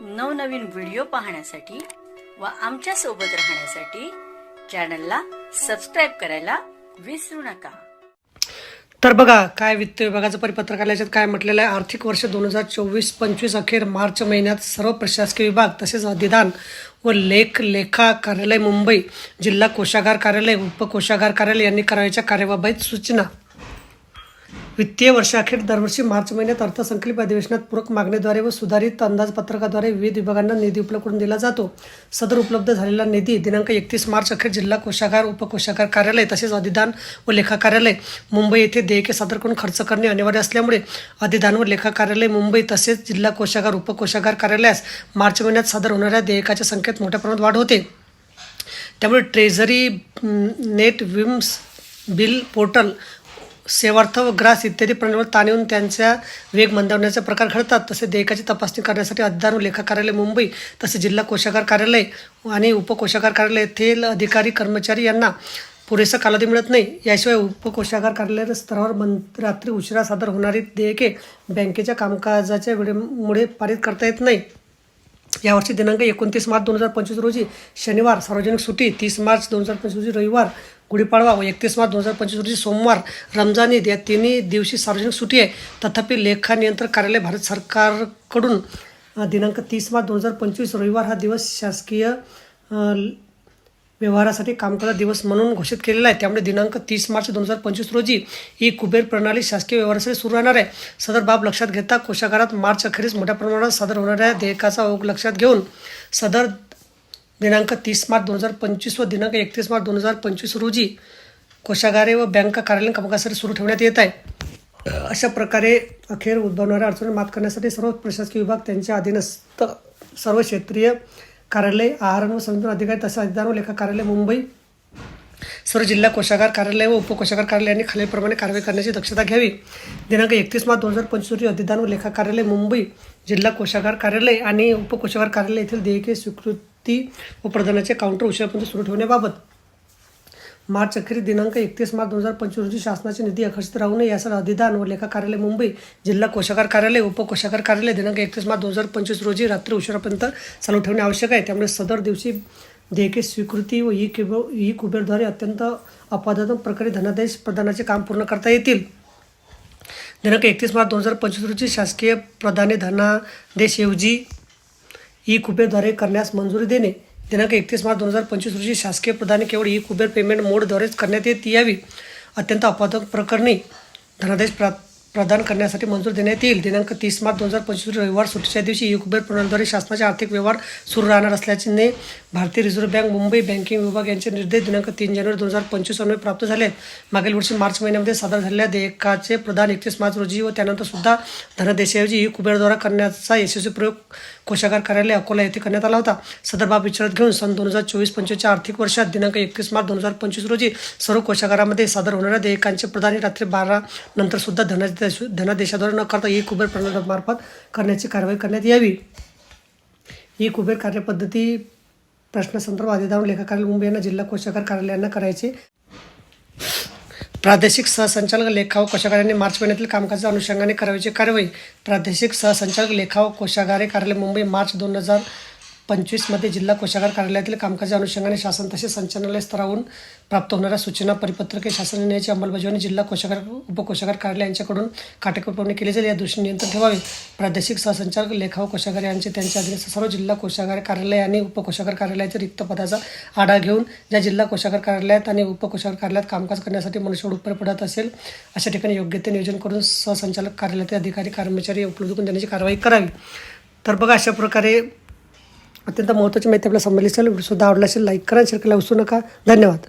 नवनवीन व्हिडिओ पाहण्यासाठी व आमच्यासोबत राहण्यासाठी चॅनलला सबस्क्राईब करायला विसरू नका. तर बघा काय वित्त विभागाचं परिपत्रक आलं याच्यात काय म्हटलेलं आहे? आर्थिक वर्ष दोन हजार चोवीस पंचवीस अखेर मार्च महिन्यात सर्व प्रशासकीय विभाग तसेच अधिदान व लेख लेखा कार्यालय मुंबई जिल्हा कोषागार कार्यालय उपकोषागार कार्यालय यांनी करावयाच्या कार्यबाबत सूचना वित्तीय वर्षाखेर दरवर्षी मार्च महिन्यात अर्थसंकल्प अधिवेशनात पूरक मागणीद्वारे व सुधारित अंदाजपत्रकाद्वारे विविध विभागांना निधी उपलब्ध करून दिला जातो. सदर उपलब्ध झालेला निधी दिनांक एकतीस मार्च अखेर जिल्हा कोषागार उपकोषागार कार्यालय तसेच अधिदान व लेखा कार्यालय मुंबई येथे देयके सादर करून खर्च करणे अनिवार्य असल्यामुळे अधिदान व लेखा कार्यालय मुंबई तसेच जिल्हा कोषागार उपकोषागार कार्यालयास मार्च महिन्यात सादर होणाऱ्या देयकाच्या संख्येत मोठ्या प्रमाणात वाढ होते. त्यामुळे ट्रेझरी नेट विम्स बिल पोर्टल सेवार्थ व ग्रास इत्यादी प्रणालीवर ताण येऊन त्यांच्या वेग मंदावण्याचे प्रकार घडतात. तसे देयकाची तपासणी करण्यासाठी अधिदान व लेखा कार्यालय मुंबई तसे जिल्हा कोषागार कार्यालय आणि उपकोषागार कार्यालय येथील अधिकारी कर्मचारी यांना पुरेसा कालावधी मिळत नाही. याशिवाय उपकोषागार कार्यालय स्तरावर मं रात्री उशिरा सादर होणारी देयके बँकेच्या कामकाजाच्या वेळेमुळे पारित करता येत नाही. यावर्षी दिनांक एकोणतीस मार्च दोन हजार पंचवीस रोजी शनिवार सार्वजनिक सुट्टी तीस मार्च दोन हजार पंचवीस रोजी रविवार गुढीपाडवा व एकतीस मार्च दोन हजार पंचवीस रोजी सोमवार रमजान ईद या तिन्ही दिवशी सार्वजनिक सुट्टी आहे. तथापि लेखा नियंत्रण कार्यालय भारत सरकारकडून दिनांक तीस मार्च दोन हजार पंचवीस रविवार हा दिवस शासकीय व्यवहारासाठी कामकाजा दिवस म्हणून घोषित केलेला आहे. त्यामुळे दिनांक तीस मार्च दोन हजार पंचवीस रोजी ही कुबेर प्रणाली शासकीय व्यवहारासाठी सुरू राहणार आहे. सदर बाब लक्षात घेता कोषागारात मार्च अखेरीस मोठ्या प्रमाणात सादर होणाऱ्या देयकाचा ओघ लक्षात घेऊन सदर दिनांक तीस मार्च दोन हजार पंचवीस व दिनांक एकतीस मार्च दोन हजार पंचवीस रोजी कोषागारे व बँका कार्यालयीन कामकाजासाठी सुरू ठेवण्यात येत आहे. अशा प्रकारे अखेर उद्भवणाऱ्या अडचणी मात करण्यासाठी सर्व प्रशासकीय विभाग त्यांच्या अधीनस्थ सर्व क्षेत्रीय कार्यालय आहार व संतुलन अधिकारी तसेच अधिदान व लेखा कार्यालय मुंबई सर्व जिल्हा कोषागार कार्यालय व उपकोषागार कार्यालयांनी खालीलप्रमाणे कारवाई करण्याची दक्षता घ्यावी. दिनांक एकतीस मार्च दोन हजार पंचवीस रोजी अधिदान व लेखा कार्यालय मुंबई जिल्हा कोषागार कार्यालय आणि उपकोषागार कार्यालय येथील देयके स्वीकृत व प्रदानाचे काउंटर उशिरापर्यंत सुरू ठेवण्याबाबत. मार्च अखेरीस दिनांक एकतीस मार्च दोन हजार पंचवीस रोजी शासनाचे निधी आकर्षित राहू नये यासाठी अधिदान व लेखा कार्यालय मुंबई जिल्हा कोषागार कार्यालय उपकोषागार कार्यालय दिनांक एकतीस मार्च दोन हजार पंचवीस रोजी रात्री उशिरापर्यंत चालू ठेवणे आवश्यक आहे. त्यामुळे सदर दिवशी देयके स्वीकृती व ई किबो ई कुबेरद्वारे अत्यंत अपवादात्मक प्रकारे धनादेश प्रदानाचे काम पूर्ण करता येतील. दिनांक एकतीस मार्च दोन हजार पंचवीस रोजी शासकीय प्रदाने धनादेशऐवजी ई कुबेरद्वारे करण्यास मंजुरी देणे. दिनांक एकतीस मार्च दोन हजार पंचवीस रोजी शासकीय प्रदाने केवळ ई कुबेर पेमेंट मोडद्वारेच करण्यात येत यावी अत्यंत अपवादक प्रकरणी धनादेश प्रा प्रदान करण्यासाठी मंजूर देण्यात येईल. दिनांक तीस मार्च दोन हजार पंचवीस रविवार सुट्टीच्या दिवशी युकबेर प्रणालीद्वारे शासनाचे आर्थिक व्यवहार सुरू राहणार असल्याचे भारतीय रिझर्व्ह बँक मुंबई बँकिंग विभाग यांचे निर्देश दिनांक तीन जानेवारी दोन हजार पंचवीस अन्वये प्राप्त झाले आहेत. मागील वर्षी मार्च महिन्यामध्ये सादर झालेल्या देयकाचे प्रदान एकतीस मार्च रोजी व त्यानंतर सुद्धा धनदेशाऐवजी ई कुबेरद्वारा करण्याचा यशस्वी प्रयोग कोषागार कार्यालय अकोला येथे करण्यात आला होता. सदर बाब विचारात घेऊन सन दोन हजार चोवीस पंचवीसच्या आर्थिक वर्षात दिनांक एकतीस मार्च दोन हजार पंचवीस रोजी सर्व कोषागारामध्ये सादर होणाऱ्या देयकांचे प्रदान ही रात्री बारा नंतर सुद्धा धनादेश धनादेशाद्वारे न करता एक कुबेर प्रणालीमार्फत करण्याची कारवाई करण्यात यावी. ही कुबेर कार्यपद्धती प्रश्नसंदर्भ अधिदान लेखाकार मुंबई यांना जिल्हा कोषागार कार्यालयांना करायचे. प्रादेशिक सहसंचालक लेखा व कोषागारांनी मार्च महिन्यातील कामकाजाच्या अनुषंगाने करावयाची कारवाई. प्रादेशिक सहसंचालक लेखा व कोषागारे कार्यालय मुंबई मार्च दोन हजार पंचवीसमध्ये जिल्हा कोषागार कार्यालयातील कामकाजाच्या अनुषंगाने शासन तसेच संचालनालय स्तरावरून प्राप्त होणाऱ्या सूचना परिपत्रके शासन निर्णयाची अंमलबजावणी जिल्हा कोषागार उपकोषागार कार्यालय यांच्याकडून काटेकोरपणे केली जाईल. या दृष्टीने नियंत्रण ठेवावे. प्रादेशिक सहसंचालक लेखा व कोषागार यांचे त्यांच्या अधीनस्थ सर्व जिल्हा कोषागार कार्यालय आणि उपकोषागार कार्यालयाच्या रिक्त पदाचा आढावा घेऊन ज्या जिल्हा कोषागार कार्यालयात आणि उपकोषागार कार्यालयात कामकाज करण्यासाठी मनुष्यबळ उपयोग पडत असेल अशा ठिकाणी योग्य ते नियोजन करून सहसंचालक कार्यालयातील अधिकारी कर्मचारी उपलब्ध करून देण्याची कारवाई करावी. तर बघा अशा प्रकारे अत्यंत महत्त्वाची माहिती आपल्या संबंधित असेल सुद्धा आवडला असेल लाईक करा शेअर करायला विसरू नका. धन्यवाद.